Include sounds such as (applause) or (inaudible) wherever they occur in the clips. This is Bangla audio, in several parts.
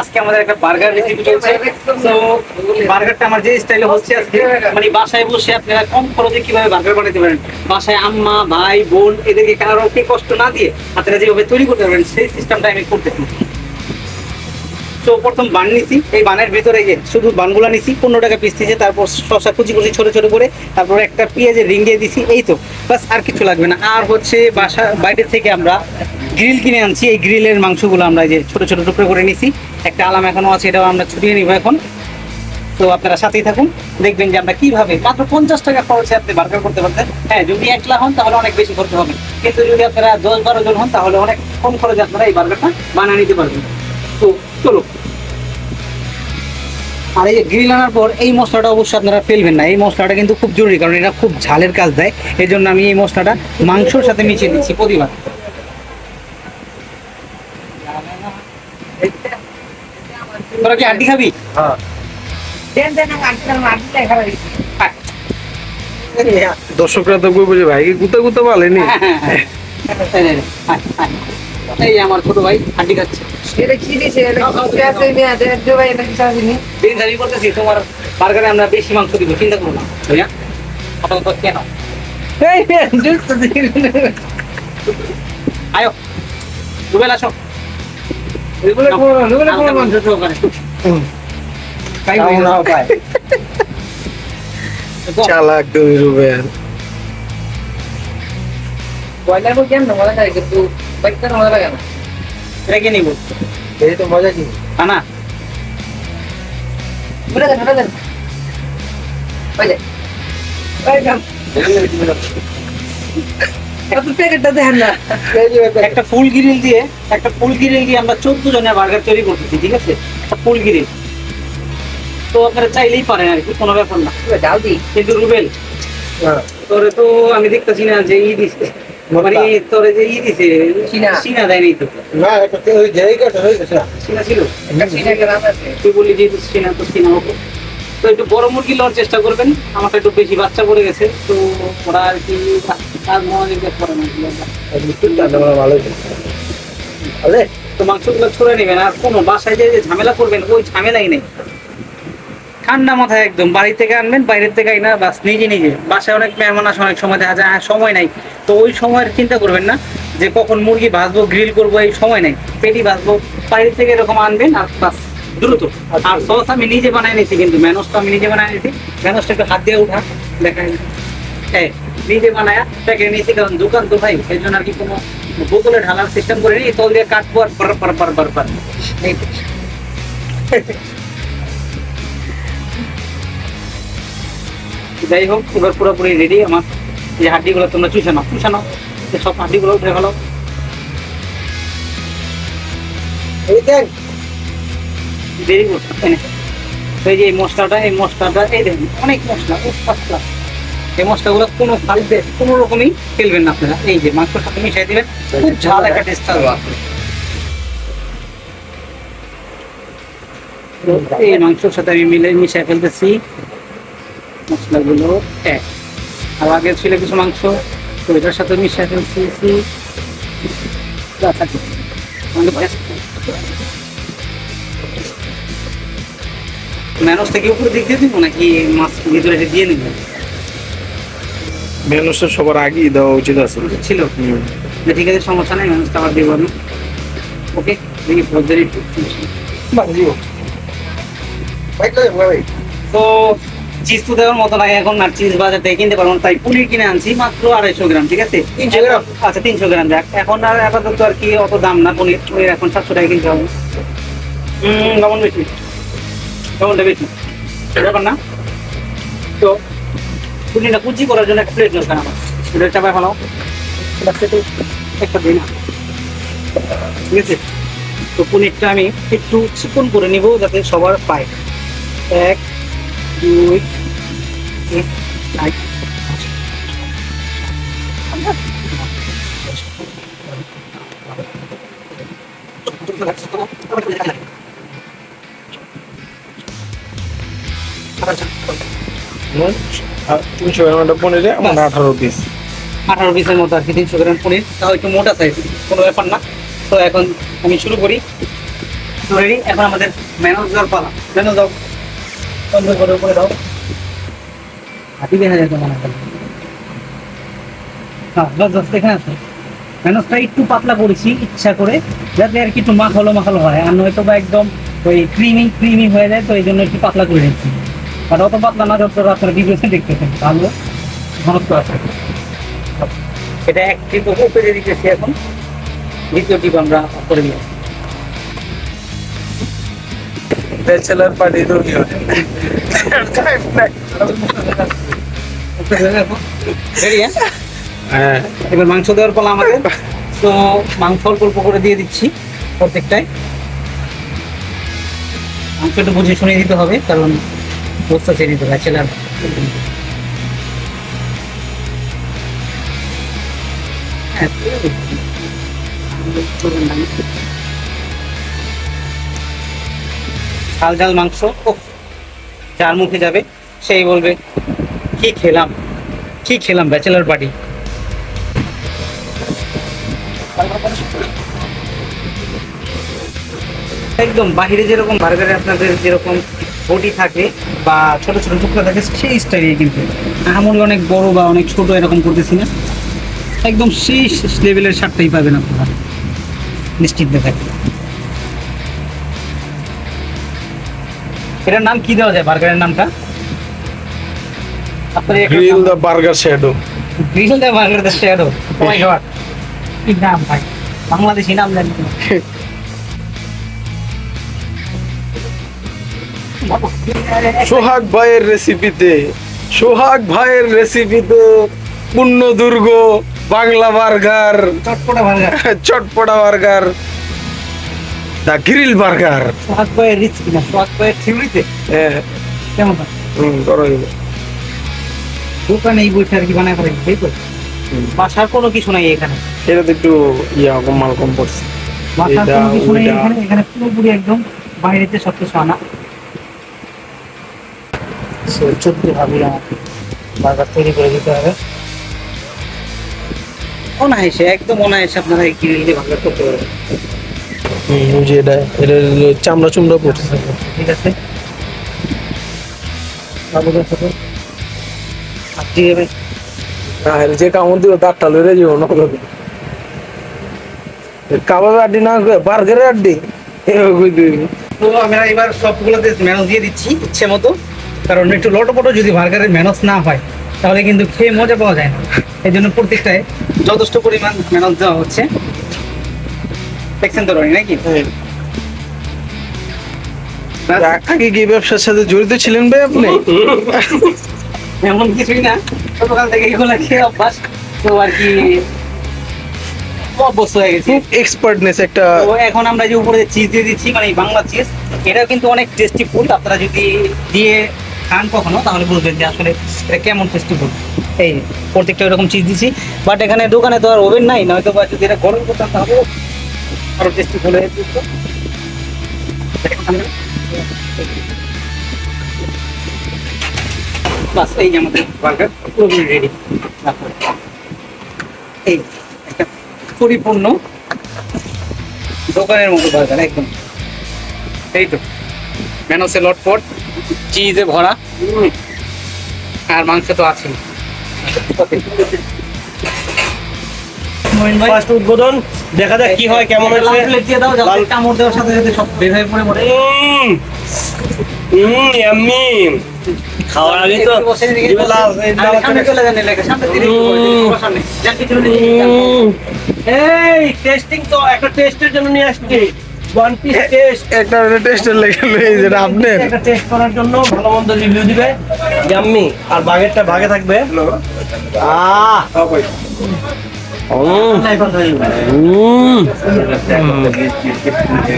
আজকে আমাদের একটা বার্গার তো বার্গারটা আমার হচ্ছে আজকে মানে বাসায় বসে আপনারা কম খরচে কীভাবে বার্গার বানাতে পারেন? বাসায় আম্মা, ভাই, বোন, এদেরকে কারোকে কষ্ট না দিয়ে আপনারা যেভাবে তৈরি করতে পারেন, সেই সিস্টেমটা আমি করতেছি। তো প্রথম বান নিছি, এই বানের ভিতরে যে শুধু বানগুলা নিছি, পনেরো টাকা পিস দিয়েছে তারপর শশা কুচি কুচি ছোট ছোট করে তারপর একটা পেঁয়াজের রিং দিয়ে দিছি, এই তো, বাস আর কিছু লাগবে না। আর হচ্ছে বাসা, বাইরে থেকে আমরা গ্রিল কিনে আনছি, এই গ্রিলের মাংসগুলো আমরা যে ছোট ছোট টুকরো করে নিছি, একটা আলাম এখনও আছে, এটাও আমরা ছুটিয়ে নিব এখন। তো আপনারা সাথেই থাকুন, দেখবেন যে আমরা কীভাবে মাত্র পঞ্চাশ টাকা খরচে আপনি বার্গার করতে পারতেন। হ্যাঁ যদি একলা হন তাহলে অনেক বেশি খরচ হবে। কিন্তু যদি আপনারা দশ বারো জন হন তাহলে অনেক কম খরচে আপনারা এই বার্গারটা বানিয়ে নিতে পারবেন। তো চলো। আর এই যে গ্রিল আনার পর এই মশলাটা অবশ্যই আপনারা ফেলবেন না। এই মশলাটা কিন্তু খুব জরুরি কারণ এটা খুব ঝালের কাজ দেয়। এই জন্য আমি এই মশলাটা মাংসর সাথে মিশিয়ে দিচ্ছি প্রতিবার। তোরা কি হাড্ডি খাবি? দর্শকরা তো বলব ভাই গুতা গুতা বলেনি এই আমার ছোট ভাই হাড্ডি খাচ্ছে। দিন আমি বলতেছি তোমার বার্গারে আমরা বেশি মাংস দিব চিন্তা করো না ভাইয়া। আপাতত কেন? আয়ো রুবেল আসো। মাংস সহকারে। তাই হয়ে গেল। চালাক তুমি রুবেল। এটা কি নিব? এই তো মজা কি? আনা। একটা ফুল গ্রিল দিয়ে একটা ফুল গ্রিল দিয়ে আমরা চোদ্দ জনের বার্গার তৈরি করতেছি ঠিক আছে? একটা ফুল গ্রিল। তো আপনারা চাইলেই পারেন আর কি কোনো ব্যাপার না। কিন্তু রুবেল হ্যাঁ। তোরে তো আমি দেখতেছি না যে ই দিছে। মানে তোরে যে ই দিছে চীনা। চীনা দেয়নি তো? না এটা তো ওই জায়গাটা হয়ে গেছে চীনা। ছিল? তুই বললি যে চীনা তো চীনা হোক তো একটু বড় মুরগি লওয়ার চেষ্টা করবেন আমাকে একটু বেশি বাচ্চা পড়ে গেছে তো ওরা আর কি আর মনোযোগ করে না ভালো আরে তো মাংসগুলো ছড়ে নেবেন আর কোনো বাসায় যে ঝামেলা করবেন ওই ঝামেলাই নেই। ঠান্ডা মাথায় একদম, বাড়ি থেকে আনবেন বাইরের থেকে আইনা, বাস, নিজে নিজে। বাসায় অনেক মেহমান আসে, অনেক সময় দেখা যায় হ্যাঁ সময় নাই। তো ওই সময়ের চিন্তা করবেন না যে কখন মুরগি ভাজবো গ্রিল করব, এই সময় নেই। পেটি ভাজবো বাইরের থেকে এরকম আনবেন আর বাস, দ্রুত। আর সস আমি নিজে বানাই নিয়েছি কিন্তু ম্যানোসটা আমি নিজে বানাই নিয়েছি ম্যানোসটা একটু হাত দিয়ে উঠা, দেখাই। হ্যাঁ নিজে বানায়া প্যাকেট নিয়েছি কারণ দোকান তো ভাই এই জন্য আর কি কোনো বোতলে ঢালার সিস্টেম করে নিই তল দিয়ে কাটবো আর পার পার পার পার পার। এই যাই হোক, এবার পুরোপুরি রেডি আমার যে হাড্ডিগুলো তোমরা চুষে নাও চুষে নাও সব হাড্ডিগুলো উঠে গেলো। এনে তো এই যে এই মশলাটা এই মশলাটা, এই দেখুন, অনেক মশলা ফার্স্ট ক্লাস এই মশলাগুলো কোনো ফালতে কোনো রকমই ফেলবেন না আপনারা। এই যে মাংসের সাথে মিশিয়ে দিবেন, খুব ঝাল একটা টেস্ট তো এই মাংসের সাথে আমি মিলে, মিশিয়ে ফেলতেছি। মশলাগুলো এক। আর আগে ছিল কিছু মাংস তো এটার সাথে। আমাকে ভয়- ম্যানোস থেকে উপরে দিক দিয়ে দিব নাকি মাছ ভিতরে দিয়ে মানুষের সবার আগেই দেওয়া উচিত আছে। ছিল? না, ঠিক আছে সমস্যা নাই ম্যানোসটা আবার দেবো আমি। ওকে দেখি ফৌজদারি একটু তো চিজ তো দেওয়ার মতো নাই এখন আর চিজ বাজার থেকে কিনতে পারব তাই পনির কিনে আনছি মাত্র আড়াইশো গ্রাম ঠিক আছে? 300 গ্রাম? আচ্ছা তিনশো গ্রাম যাক এখন আর আপাতত আর কি অত দাম না পনির পনির এখন সাতশো টাকা কিনতে হবে লবণ বেশি। লবণটা বেশি। ব্যাপার না? তো পনিরটা কুচি করার জন্য একটা প্লেট দরকার আমার। এটা চাপায় ফেলাও। একটা দিই না। ঠিক আছে? তো পনিরটা আমি একটু চিকন করে নিব যাতে সবার পায়। এক দুই তিনশো গ্রাম পনিরে আমার আঠারো পিস আঠারো পিসের মতো আর কি তিনশো গ্রাম পনির। তাও একটু মোটা সাইজ কোনো ব্যাপার না। তো এখন আমি শুরু করি। রেডি এখন আমাদের ম্যানেজ দেওয়ার পালা। ম্যানেজ দাও বন্ধ করে উপরে দাও। হাতি দেখা যায় তো মনে হয় হ্যাঁ বাস বাস এখানে আছে ম্যানেজটা একটু পাতলা করেছি ইচ্ছা করে যাতে আর কি একটু মাখালো মাখালো হয়। আর নয়তো বা একদম ওই ক্রিমি ক্রিমি হয়ে যায় তো এই জন্য একটু পাতলা করে নিচ্ছি। আর অত পাতলা না যত আপনারা ডিপ্রেশন দেখতেছেন ভালো ঘনত্ব আছে। এটা এক উপরে দিতেছি এখন। দ্বিতীয় টিপ আমরা করে ব্যাচেলার পার্টি (laughs) রেডি হ্যাঁ। এবার মাংস দেওয়ার পালা আমাদের। তো মাংস অল্প অল্প করে দিয়ে দিচ্ছি প্রত্যেকটাই। মাংস একটু বুঝে শুনে দিতে হবে কারণ বস্তা ছেড়ে দিতে হবে ছেলে ঝাল ঝাল মাংস। যার মুখে যাবে সেই বলবে। কি খেলাম? কি খেলাম ব্যাচেলার পার্টি? একদম বাইরে যেরকম বার্গারে আপনাদের যেরকম বডি থাকে বা ছোট ছোট টুকরা থাকে, সেই স্টাইলে কিন্তু। আমল অনেক বড় বা অনেক ছোট এরকম করতেছি না। একদম সেই লেভেলের শার্টটাই পাবেন আপনারা। নিশ্চিন্তে থাকবে এটার নাম কি দেওয়া যায় বার্গারের নামটা? Grill the burger shadow grill the burger the shadow oh my god কি নাম ভাই? বাংলাদেশি নাম জানি। সোহাগ ভাইয়ের রেসিপিতে সোহাগ ভাইয়ের রেসিপিতে পূর্ণ দুর্গ বাংলা বার্গার। চটপটা burger. চটপটা burger. The grill burger Sohag ভাইয়ের রিচ কিনা সোহাগ ভাইয়ের থিওরিতে হ্যাঁ। কেমন হয়? দোকানে এই বইটা আর কি বানায় ফেলে এই বাসার কোনো কিছু নাই এখানে। এটা তো একটু ইয়া কম মাল কম পড়ছে। বাসার কোনো কিছু নেই। এখানে এখানে পুরোপুরি একদম বাইরেতে সব কিছু আনা। সো চোদ্দ ভাবি আমাকে বার্গার তৈরি করে দিতে হবে। অনায়াসে একদম অনায়াসে আপনারা কিনে বার্গার করতে পারবেন। হুম, যে এটা এটা চামড়া চুমড়া পড়ছে। ঠিক আছে। যে কামড় তারটা লড়ে যাব আড্ডি না বার্গারের আড্ডি তো আমরা এবার সবগুলোতে ম্যানস দিয়ে দিচ্ছি ইচ্ছে মতো। কারণ একটু লটোপটো যদি বার্গারের ম্যানস না হয় তাহলে কিন্তু খেয়ে মজা পাওয়া যায় না। এই জন্য প্রত্যেকটায় যথেষ্ট পরিমাণ ম্যানস দেওয়া হচ্ছে। দেখছেন তো রনি নাকি? আগে কি ব্যবসার সাথে জড়িত ছিলেন ভাই আপনি? (laughs) এমন কিছুই না। ছোটকাল থেকে এগুলো খেয়ে অভ্যাস। তো আর কি অভ্যস্ত হয়ে গেছি। এক্সপার্টনেস একটা এখন আমরা যে উপরে চিজ দিয়ে দিচ্ছি মানে বাংলা চিজ এটা কিন্তু অনেক টেস্টি ফুড আপনারা যদি দিয়ে খান কখনো তাহলে বুঝবেন যে আসলে এটা কেমন টেস্টি ফুড এই প্রত্যেকটা এরকম চিজ দিচ্ছি বাট এখানে দোকানে তো আর ওভেন নাই নয়তো বা যদি এটা গরম করতাম তাহলে আরও টেস্টি ফুড হয়ে যেত। বাস এই যে আমাদের বার্গার পুরোপুরি রেডি এই একটা পরিপূর্ণ দোকানের মতো বার্গার একদম। এই তো ম্যানোসে লটপট চিজে ভরা। আর মাংস তো আছে ফার্স্ট উদ্বোধন দেখা যাক কি হয় কেমন হচ্ছে দিয়ে দাও যাতে কামড় দেওয়ার সাথে সাথে সব বের হয়ে পড়ে পড়ে। উম, yummy। খাওয়ার আগে তো এই টেস্টিং তো একটা টেস্টের জন্য নিয়ে আসছি। ওয়ান পিস টেস্ট একটা টেস্টের লেগে লই যেটা আপনার একটা টেস্ট করার জন্য ভালো মন্দ রিভিউ দিবে। জাম্মি আর বাগেরটা ভাগে থাকবে। আহ।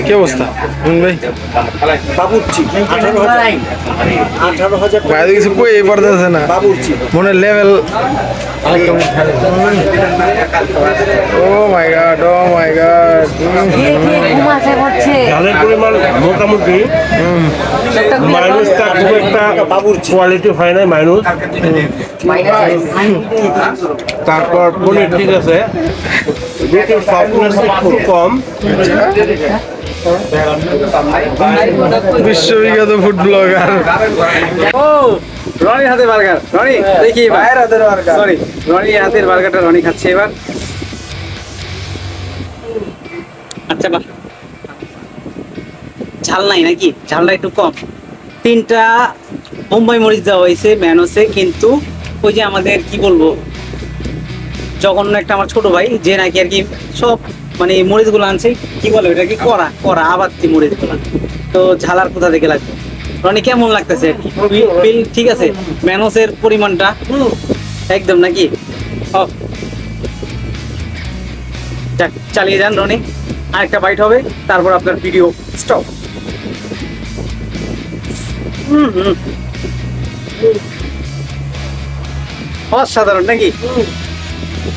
কি অবস্থা? হুম ভাই। বাবুর্চি আঠারো হাজার। আঠারো হাজার বাইরে কিছু কই পড়তেছে না? বাবুর্চি। মনে level. Oh my god oh my god. পরিমাণ মোটামুটি। মাইনুসটা খুব একটা কোয়ালিটি হয় না মাইনুস তারপর পনির ঠিক আছে। রুটির সফটনেস খুব কম। বিশ্ববিখ্যাত ফুড ব্লগার ও রনির হাতে বার্গার রনি দেখি ভাইয়ের হাতের বার্গার সরি রনির হাতের বার্গারটা রনি খাচ্ছে এবার। আচ্ছা বাহ। ঝাল নাই নাকি? ঝালটা একটু কম। তিনটা বোম্বাই মরিচ দেওয়া হয়েছে ম্যানোসে কিন্তু ওই যে আমাদের কি বলব, জঘন্য একটা আমার ছোট ভাই, যে নাকি আর কি সব মানে মরিচগুলো আনছে, কি বলে ওটা কি করা করা আবাত্তি মরিচগুলো। তো ঝালার কোথা থেকে লাগবে? রনি, কেমন লাগতেছে বিল ঠিক আছে? ম্যানোসের পরিমাণটা? একদম নাকি? চালিয়ে যান রনি। আরেকটা বাইট হবে, তারপর আপনার ভিডিও স্টপ অসাধারণ নাকি?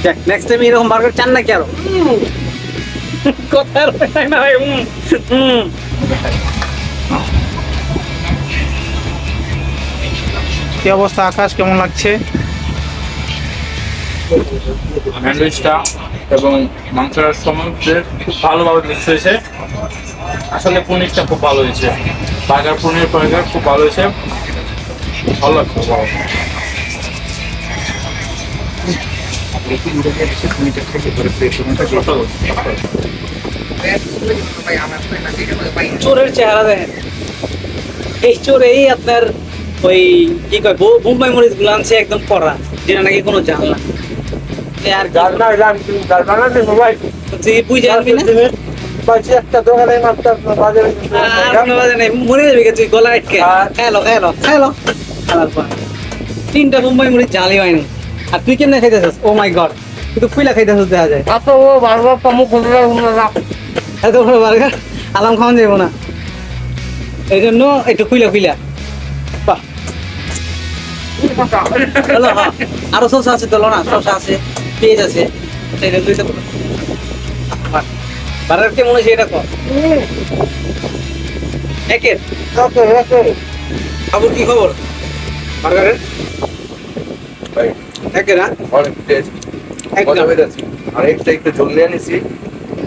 দেখ নেক্সট টাইম এরকম বার্গার চান নাকি আরও? রয়ে না ভাই হুম। কি অবস্থা? আকাশ কেমন লাগছে? স্যান্ডউইচটা এবং মাংসের সমুদ্রে খুব ভালোভাবে মিক্স হয়েছে। আসলে পনিরটা খুব ভালো হয়েছে। বার্গার পনির, বার্গার খুব ভালো হয়েছে। ভালো লাগছে ভালো। চোরের চেহারা দেখেন। এই চোর এই আপনার ওই কি কয় বোম্বাই মরিচগুলো আনছে একদম কড়া, যেটা নাকি কোনো এ আর মোবাইল। বুঝে আনবি না? একটা দোকানে মাত্র বাজে নেই মরে যাবি গলা আটকে। খালার পর। তিনটা বোম্বাই মরিচ জালি হয়নি আর তুই কেমনে খাইতেছিস? ও মাই গড তুই তো ফুইলা খাইতেছিস দেখা যায়। অত ও বারবার পামু করে এত বড় বার্গার আলাম খাওয়ান যাব না। এই জন্য একটু খুইলা খুইলা বাহ। হ্যাঁ। আরও শসা আছে তো না শসা আছে। পেঁয়াজ আছে এটা দুইটা। বাহ। বার্গার কেমন এটা কর? একের? আবুর কি খবর? বার্গারের? একের হ্যাঁ? অনেক টেস্ট মজা পেয়েছি আর একটা একটু ঝোল নিয়ে নিছি।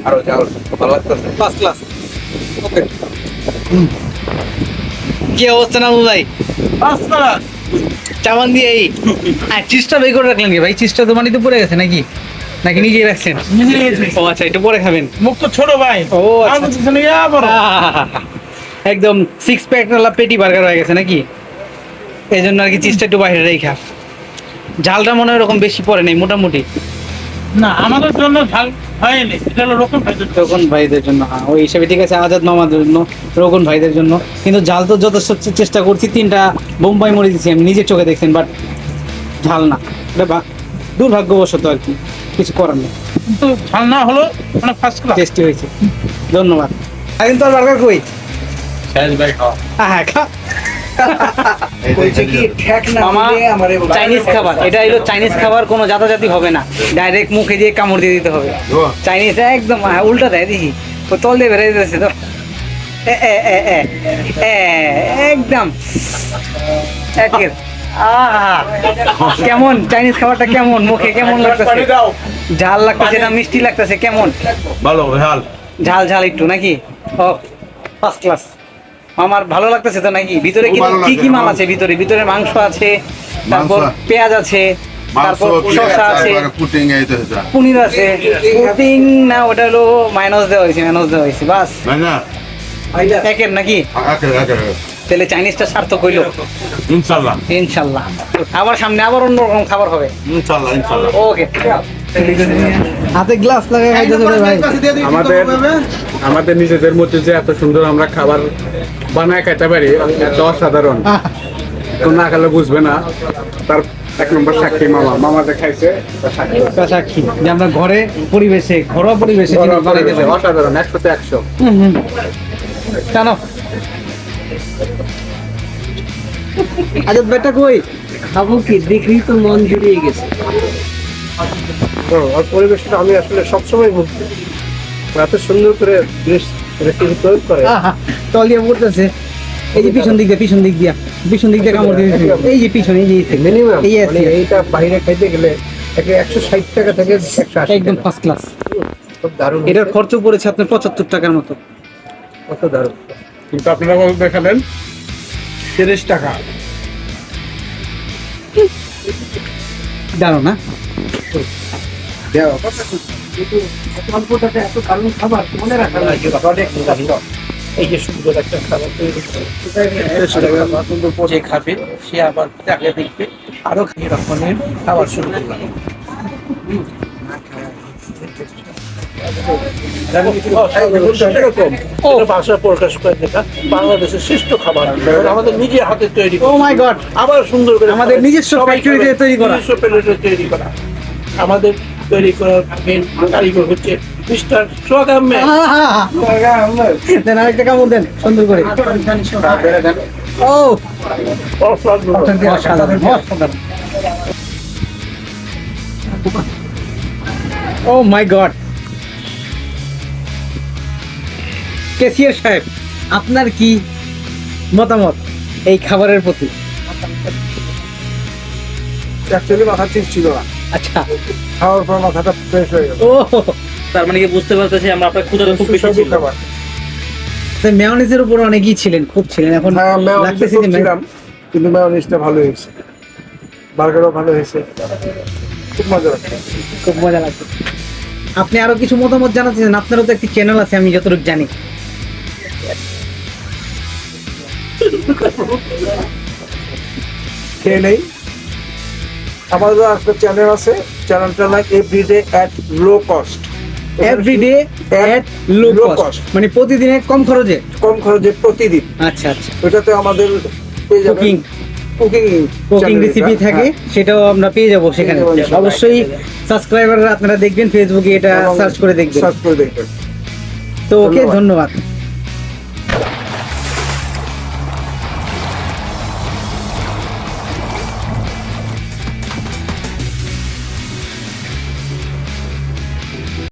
আরও যা ভালো লাগতেছে। ফার্স্ট ক্লাস ওকে কি অবস্থা না ভাই? চামান দিয়ে এই হ্যাঁ চিজটা বের করে রাখলেন কি ভাই? চিজটা তো মাটিতে পড়ে গেছে নাকি? নাকি নিজেই রাখছেন? ও আচ্ছা একটু পরে খাবেন। মুখ তো ছোট ভাই। ও আচ্ছা। (laughs) একদম সিক্স প্যাক নালা পেটি বার্গার হয়ে গেছে নাকি? এই জন্য আর কি চিজটা একটু বাইরে রেখা। ঝালটা মনে হয় ওরকম বেশি পরে নেই মোটামুটি। না আমাদের জন্য ঝাল হয়নি। এটা হলো রকম ভাইদের রোকন ভাইদের জন্য হ্যাঁ, ওই হিসেবে ঠিক আছে আজাদ মামাদের জন্য রোকন ভাইদের জন্য। কিন্তু জাল তো যথেষ্ট চেষ্টা করছি তিনটা বোম্বাই মরে দিচ্ছি আমি নিজের চোখে দেখছেন বাট ঝাল না। এটা দুর্ভাগ্যবশত আর কি কিছু করার নেই। কিন্তু ঝাল না হলো মানে ফার্স্ট ক্লাস টেস্টি হয়েছে। ধন্যবাদ। আর কিন্তু আর বার্গার কই? শেষ ভাই খাওয়া হ্যাঁ খা চাইনিজ খাবার এটা হলো চাইনিজ খাবার কোনো জাতাজাতি হবে না। ডাইরেক্ট মুখে দিয়ে কামড় দিয়ে দিতে হবে। চাইনিজ একদম হ্যাঁ, উল্টা দেয় দেখি। ও তল দিয়ে বেড়ে দিতেছে তো। এ, এ, এ, এ, এ, একদম। একের। কেমন? চাইনিজ খাবারটা কেমন? মুখে কেমন লাগতেছে? ঝাল লাগতেছে না মিষ্টি লাগতেছে? কেমন? ভালো ঝাল ঝাল ঝাল একটু নাকি? ও ফার্স্ট ক্লাস আমার ভালো লাগতেছে তো নাকি? ভিতরে কি কি কি মাল আছে ভিতরে। ভিতরে মাংস আছে তারপর পেঁয়াজ আছে তারপর শসা আছে। পনির আছে। পুডিং না ওটা হলো মাইনাস দেওয়া হয়েছে মাইনাস দেওয়া হয়েছে বাস। একের নাকি? তাহলে চাইনিজটা সার্থক হইল। ইনশাআল্লাহ। ইনশাল্লাহ আবার সামনে আবার অন্যরকম খাবার হবে। ইনশাআল্লাহ ইনশাআল্লাহ। ওকে। হাতে গ্লাস লাগাই খাইতেছে ভাই। আমাদের আমাদের নিজেদের মধ্যে যে এত সুন্দর আমরা খাবার বানায় খেতে পারি এটা অসাধারণ। তো না খেলে বুঝবে না। তার এক নম্বর সাক্ষী মামা। মামা দেখাইছে তা সাক্ষী। যে আমরা ঘরে পরিবেশে ঘরোয়া পরিবেশে অসাধারণ একশোতে একশো। হুম, হুম। আজাদ বেটা কই? খাব কি দেখলেই তো মন জুড়িয়ে গেছে? আর পরিবেশটা আমি আসলে সবসময় বুঝতে এত সুন্দর করে রেসিপি তৈরি করে। তল দিয়ে পড়তেছে। এই যে পিছন দিক দিয়ে পিছন দিক দিয়া পিছন দিক দিয়ে কামড় এই যে পিছন এই যে মিনিমাম এই আছে মানে এইটা বাইরে খাইতে গেলে একটা একশো ষাট টাকা থেকে একশো আশি একদম ফার্স্ট ক্লাস খুব দারুণ এটার খরচ পড়েছে আপনার পঁচাত্তর টাকার মতো। কত দারুণ। কিন্তু আপনারা কত দেখালেন তিরিশ টাকা। জানো না? এত দারুণ খাবার মনে রাখা। লাগে অনেক এই যে সুন্দর একটা খাবার তৈরি করে যে খাবে সে আবার তাকে দেখবে আরও খাই রকমের খাবার শুরু করবে। বাংলাদেশের শ্রেষ্ঠ খাবার। আমাদের নিজের হাতে তৈরি ও মাই গড আবার সুন্দর করে আমাদের নিজস্ব তৈরি করা। নিজস্ব তৈরি করা। আমাদের তৈরি করার মেন কারিগর হচ্ছে মিস্টার সোগাম ম্যান দেন আরেকটা কামড় দেন সুন্দর করে। ও। অসাধারণ। অসাধারণ। ও মাই গড। কেসিয়ার সাহেব আপনার কি মতামত এই খাবারের প্রতি? অ্যাকচুয়ালি মাথা ঠিক ছিল না। আচ্ছা। খাওয়ার পর মাথাটা ফ্রেশ হয়ে গেল। ও তার মানে কি বুঝতে পারতেছি আমরা আপনার খুব বেশি ছিল। মেয়নিজের উপর অনেকই ছিলেন খুব ছিলেন এখন হ্যাঁ লাগতেছে যে কিন্তু মেয়নিজটা ভালো হয়েছে। বার্গারও ভালো হয়েছে। খুব মজা লাগছে। খুব মজা লাগছে। আপনি আরও কিছু মতামত জানাতে চান? আপনারও তো একটি চ্যানেল আছে আমি যতটুকু জানি। খেয়ে নেই? আমাদের একটা চ্যানেল আছে। চ্যানেলটার নাম everyday at low cost everyday at low cost মানে প্রতিদিনে কম খরচে? কম খরচে প্রতিদিন। আচ্ছা আচ্ছা। ওটাতে আমাদের কুকিং কুকিং কুকিং রেসিপি থাকে সেটাও আমরা পেয়ে যাব সেখানে। অবশ্যই সাবস্ক্রাইবার আপনারা দেখবেন ফেসবুকে এটা সার্চ করে দেখবেন। সার্চ করে দেখবেন। তো ওকে। ধন্যবাদ।